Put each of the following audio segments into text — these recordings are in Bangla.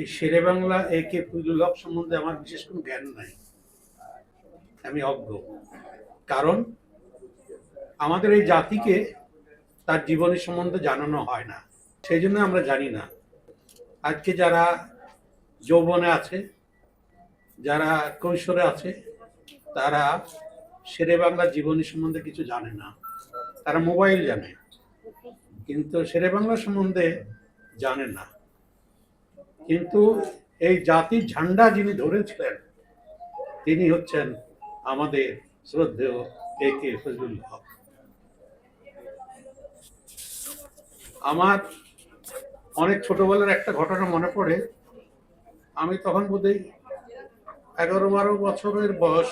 এই শেরে বাংলা, এ কে ফজলুল হক সম্বন্ধে আমার বিশেষ কোনো জ্ঞান নাই। আমি অজ্ঞ। কারণ আমাদের এই জাতিকে তার জীবনী সম্বন্ধে জানানো হয় না। সেই জন্য আমরা জানি না। আজকে যারা যৌবনে আছে, যারা কৈশোরে আছে, তারা শেরে বাংলা জীবনী সম্বন্ধে কিছু জানে না। তারা মোবাইল জানে, কিন্তু শেরে বাংলা সম্বন্ধে জানে না। কিন্তু এই জাতির ঝান্ডা যিনি ধরেছিলেন, তিনি হচ্ছেন আমাদের শ্রদ্ধেয় এ কে ফজলুল হক। আমার অনেক ছোটবেলার একটা ঘটনা মনে পড়ে। আমি তখন বোধহয় এগারো বারো বছরের বয়স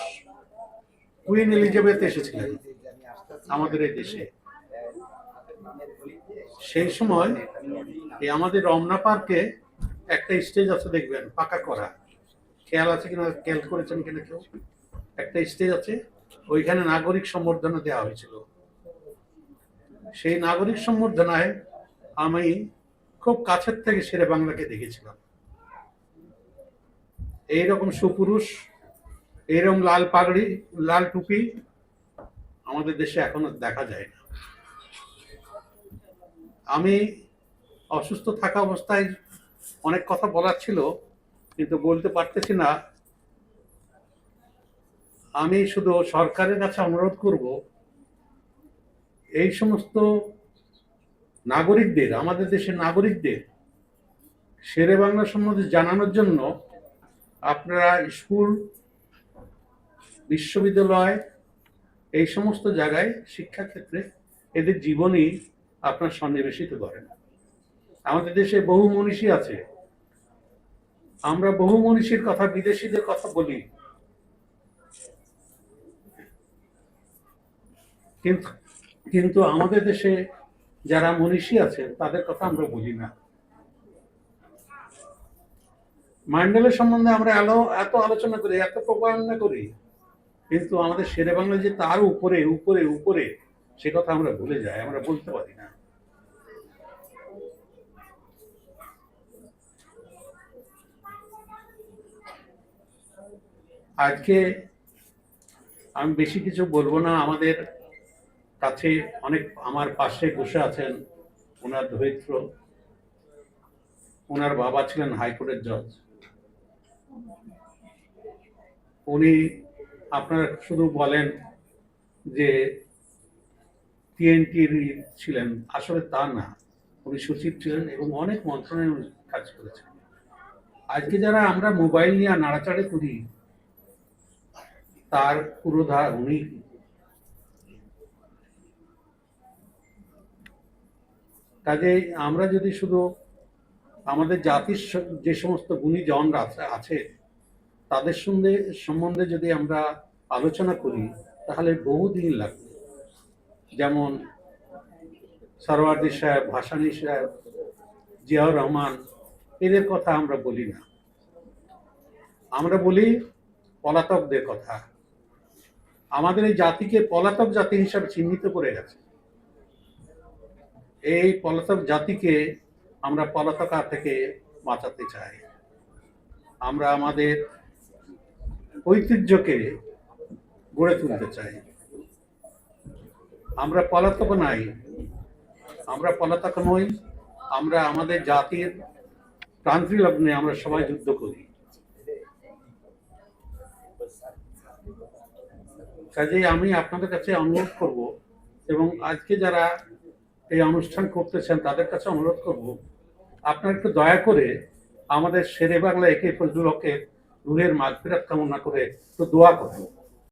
কুইন এলিজাবেথ এসেছিলেন আমাদের এই দেশে। সেই সময় এই আমাদের রমনা পার্কে একটা স্টেজ আছে দেখবেন, পাকা করা। খেয়াল আছে কিনা, খেয়াল করেছেন কিনা কেউ? একটা স্টেজ আছে, ওইখানে নাগরিক সম্বর্ধনা দেওয়া হয়েছিল। সেই নাগরিক সম্বর্ধনায় আমি খুব কাছের থেকে সেরে বাংলাকে দেখেছিলাম। এইরকম সুপুরুষ, এইরকম লাল পাগড়ি, লাল টুপি আমাদের দেশে এখনও দেখা যায় না। আমি অসুস্থ থাকা অবস্থায় অনেক কথা বলার ছিল, কিন্তু বলতে পারতেছি না। আমি শুধু সরকারের কাছে অনুরোধ করব, এই সমস্ত নাগরিকদের, আমাদের দেশের নাগরিকদের, শেরে বাংলা সম্বন্ধে জানানোর জন্য আপনারা স্কুল, বিশ্ববিদ্যালয়, এই সমস্ত জায়গায় শিক্ষাক্ষেত্রে এদের জীবনই আপনার সন্নিবেশিত করেন। আমাদের দেশে বহু মনীষী আছে আমরা বহু মনীষীর কথা, বিদেশিদের কথা বলি। কিন্তু কিন্তু আমাদের দেশে যারা মনীষী আছেন তাদের কথা আমরা বলি না। মান্ডেলের সম্বন্ধে আমরা এলো এত আলোচনা করি, এত প্রপারণা করি, কিন্তু আমাদের শেরে বাংলা যে তার উপরে উপরে উপরে, সে কথা আমরা ভুলে যাই, আমরা বলতে পারি না। আজকে আমি বেশি কিছু বলব না। আমাদের কাছে অনেক, আমার পাশে বসে আছেন ওনার ধরিত্র ওনার বাবা ছিলেন হাইকোর্টের জজ। উনি আপনারা শুধু বলেন যে টিএনটির ছিলেন, আসলে তা না। উনি সচিব ছিলেন এবং অনেক মন্ত্রণালয়ে কাজ করেছেন। আজকে যারা আমরা মোবাইল নিয়ে নাড়াচাড়ি করি তার পুরোধা উনি কাজে আমরা যদি শুধু আমাদের জাতির যে সমস্ত গুণীজনরা আছে তাদের সঙ্গে সম্বন্ধে যদি আমরা আলোচনা করি, তাহলে বহুদিন লাগবে। যেমন সরওয়ার্দি সাহেব, ভাসানী সাহেব, জিয়াউর রহমান, এদের কথা আমরা বলি না। আমরা বলি পলাতকদের কথা। আমাদের এই জাতিকে পলাতক জাতি হিসাবে চিহ্নিত করে গেছে। এই পলাতক জাতিকে আমরা পলাতকা থেকে বাঁচাতে চাই। আমরা আমাদের ঐতিহ্যকে গড়ে তুলতে চাই। আমরা পলাতক নাই, আমরা পলাতক নই, আমরা আমাদের জাতির ক্রান্তি লগ্নে আমরা সবাই যুদ্ধ করি। কাজেই আমি আপনাদের কাছে অনুরোধ করব এবং আজকে যারা এই অনুষ্ঠান করতেছেন, তাদের কাছে অনুরোধ করব, আপনারা একটু দয়া করে আমাদের শেরে বাংলা একে ফজলুল হকের রুহের মাঝফিরাত কামনা করে একটু দোয়া করুন।